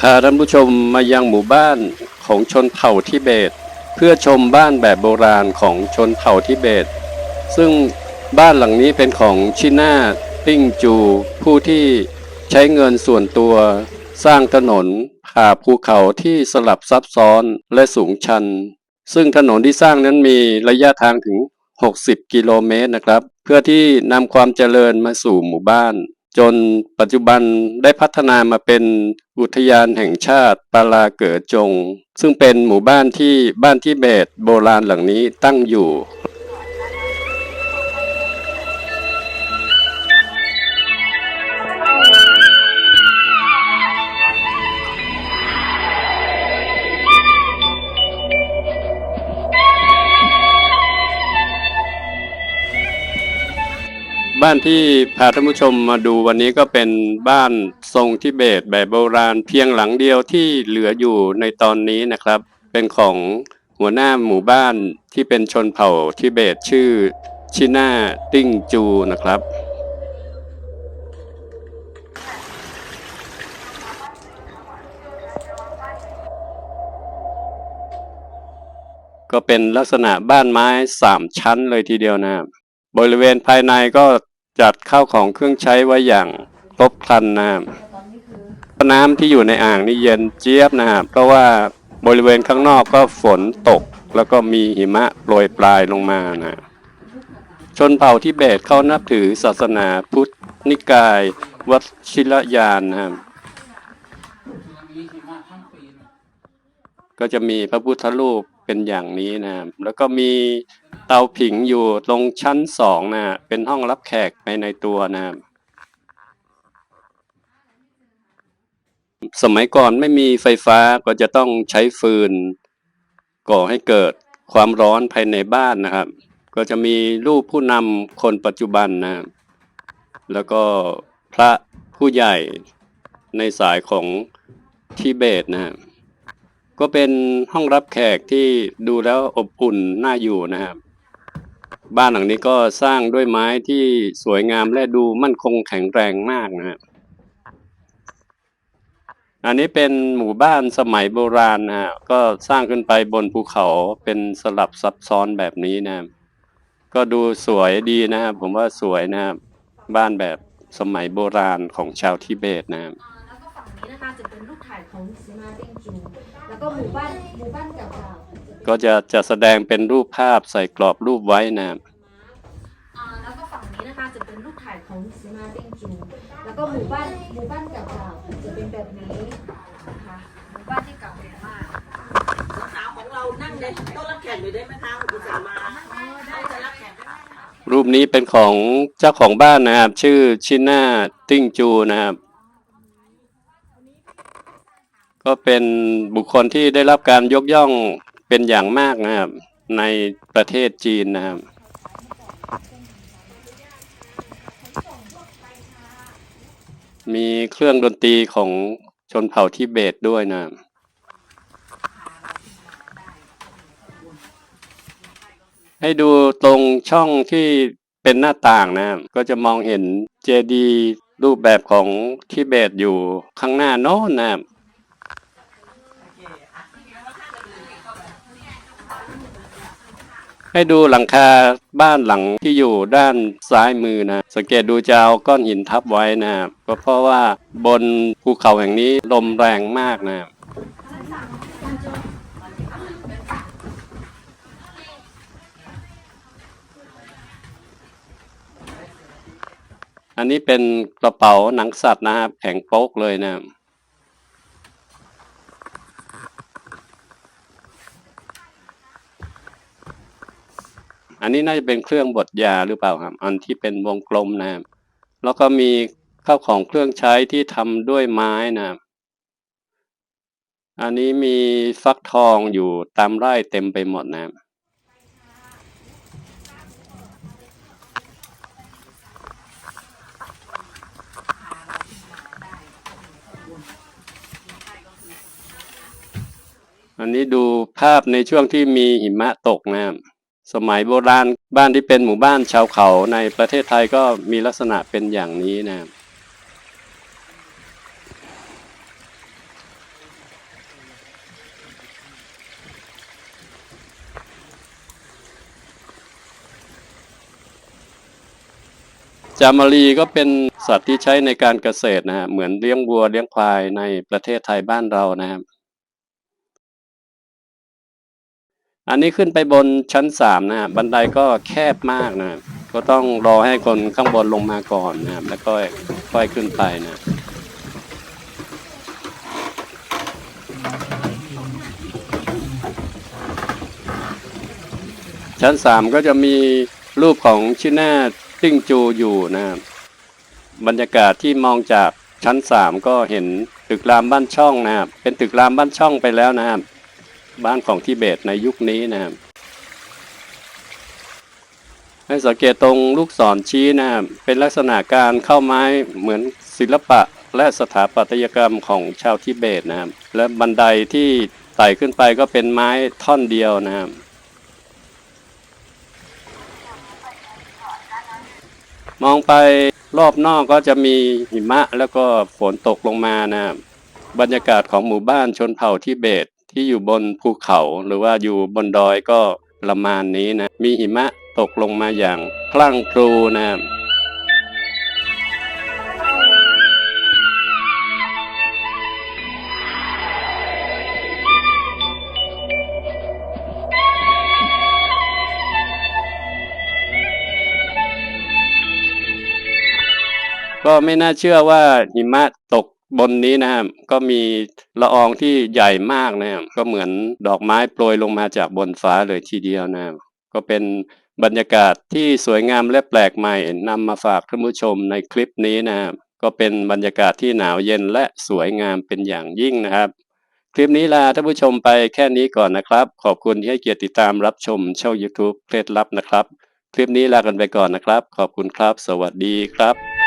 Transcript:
พาท่านผู้ชมมายังหมู่บ้านของชนเผ่าทิเบต เพื่อชมบ้านแบบโบราณของชนเผ่าทิเบต ซึ่งบ้านหลังนี้เป็นของชิน่าติ้งจู ผู้ที่ใช้เงินส่วนตัวสร้างถนนผ่าภูเขาที่สลับซับซ้อนและสูงชัน ซึ่งถนนที่สร้างนั้นมีระยะทางถึง 60 กิโลเมตรนะครับ เพื่อที่นำความเจริญมาสู่หมู่บ้าน จนปัจจุบันได้พัฒนามาเป็นอุทยานแห่งชาติปาลาเก๋อจง ซึ่งเป็นหมู่บ้านที่บ้านที่เบตโบราณหลังนี้ตั้งอยู่ บ้านที่พาท่านผู้ชมมาดูวันนี้ก็เป็นบ้านทรงทิเบตแบบโบราณเพียงหลังเดียวที่เหลืออยู่ในตอนนี้นะครับ เป็นของหัวหน้าหมู่บ้านที่เป็นชนเผ่าทิเบตชื่อชิน่าติ้งจูนะครับก็เป็นลักษณะบ้านไม้สามชั้นเลยทีเดียวนะครับบริเวณภายในก็ จัดข้าวของเครื่องใช้ไว้อย่างครบครันนะครับน้ำที่อยู่ในอ่างนี่เย็นเจี๊ยบนะครับเพราะว่าบริเวณข้างนอกก็ฝนตก แล้วก็มีหิมะโปรยปลายลงมานะชนเผ่าทิเบตเขานับถือศาสนาพุทธนิกายวัชิรยานนะครับก็จะมีพระพุทธรูปเป็นอย่างนี้นะครับแล้วก็มี เตาผิงอยู่ตรงชั้นสองนะฮะเป็นห้องรับแขกไปในตัวนะสมัยก่อนไม่มีไฟฟ้าก็จะต้องใช้ฟืน ก่อให้เกิดความร้อนภายในบ้านนะครับ ก็จะมีรูปผู้นำคนปัจจุบันนะแล้วก็พระผู้ใหญ่ในสายของทิเบตนะครับก็เป็นห้องรับแขกที่ดูแล้วอบอุ่นน่าอยู่นะครับ บ้านหลังนี้ก็สร้างด้วยไม้ที่สวยงามและดูมั่นคงแข็งแรงมากนะครับอันนี้เป็นหมู่บ้านสมัยโบราณนะฮะก็สร้างขึ้นไปบนภูเขาเป็นสลับซับซ้อนแบบนี้นะครับก็ดูสวยดีนะครับผมว่าสวยนะครับบ้านแบบสมัยโบราณของชาวทิเบตนะครับ นี้นะคะจะเป็นรูปถ่ายของซิมาเด้งจูแล้วก็หมู่บ้านหมู่บ้านเก่าๆก็จะจะแสดงเป็นรูปภาพใส่กรอบรูปไว้นะครับอ่าแล้วก็ฝั่งนี้นะคะจะเป็นรูปถ่ายของซิมาเด้งจูแล้วก็หมู่บ้านหมู่บ้านเก่าๆจะเป็นแบบนี้นะคะหมู่บ้านที่เก่าแก่มากสาวของเรานั่งในโต๊ะรับแขกอยู่ได้ไหมคะอุตส่าห์มาได้จะรับแขกได้ไหมรูปนี้เป็นของเจ้าของบ้านนะครับ ชื่อชิน่าติ้งจูนะครับ ก็เป็นบุคคลที่ได้รับการยกย่องเป็นอย่างมากนะครับในประเทศจีนนะครับมีเครื่องดนตรีของชนเผ่าทิเบตด้วยนะ ให้ดูตรงช่องที่เป็นหน้าต่างนะ ก็จะมองเห็นเจดีรูปแบบของทิเบตอยู่ข้างหน้าโน้นนะ ให้ดูหลังคาบ้านหลังที่อยู่ด้านซ้ายมือนะ สังเกตดูจะเอาก้อนหินทับไว้นะครับก็เพราะว่าบนภูเขาแห่งนี้ลมแรงมากนะอันนี้เป็นกระเป๋าหนังสัตว์นะครับแข็งโป๊กเลยนะครับ อันนี้น่าจะเป็นเครื่องบดยาหรือเปล่าครับ อันที่เป็นวงกลมนะแล้วก็มีข้าวของเครื่องใช้ที่ทำด้วยไม้นะอันนี้มีฟักทองอยู่ตามไร่เต็มไปหมดนะอันนี้ดูภาพในช่วงที่มีหิมะตกนะครับ สมัยโบราณบ้านที่เป็นหมู่บ้านชาวเขาในประเทศไทยก็มีลักษณะเป็นอย่างนี้นะจามารีก็เป็นสัตว์ที่ใช้ในการเกษตรนะฮะเหมือนเลี้ยงวัวเลี้ยงควายในประเทศไทยบ้านเรานะครับ อันนี้ขึ้นไปบนชั้นสามนะบันไดก็แคบมากนะ ก็ต้องรอให้คนข้างบนลงมาก่อนนะแล้วก็ค่อยขึ้นไปนะชั้นสามก็จะมีรูปของชิน่าติ้งจูอยู่นะบบรรยากาศที่มองจากชั้นสามก็เห็นตึกรามบ้านช่องนะครับเป็นตึกรามบ้านช่องไปแล้วนะครับ บ้านของทิเบตในยุคนี้นะครับ ให้สังเกตตรงลูกศรชี้นะครับ เป็นลักษณะการเข้าไม้เหมือนศิลปะและสถาปัตยกรรมของชาวทิเบตนะครับ และบันไดที่ไต่ขึ้นไปก็เป็นไม้ท่อนเดียวนะครับมองไปรอบนอกก็จะมีหิมะแล้วก็ฝนตกลงมานะครับบรรยากาศของหมู่บ้านชนเผ่าทิเบต ที่อยู่บนภูเขาหรือว่าอยู่บนดอยก็ประมาณนี้นะ มีหิมะตกลงมาอย่างพลั่งพลูนะครับก็ไม่น่าเชื่อว่าหิมะตก บนนี้นะครับก็มีละอองที่ใหญ่มากนะครับก็เหมือนดอกไม้โปรยลงมาจากบนฟ้าเลยทีเดียวนะครับก็เป็นบรรยากาศที่สวยงามและแปลกใหม่นำมาฝากท่านผู้ชมในคลิปนี้นะครับก็เป็นบรรยากาศที่หนาวเย็นและสวยงามเป็นอย่างยิ่งนะครับ คลิปนี้ลาท่านผู้ชมไปแค่นี้ก่อนนะครับ ขอบคุณที่ให้เกียรติติดตามรับชมช่อง YouTube เคล็ดลับนะครับ คลิปนี้ลากันไปก่อนนะครับ ขอบคุณครับ สวัสดีครับ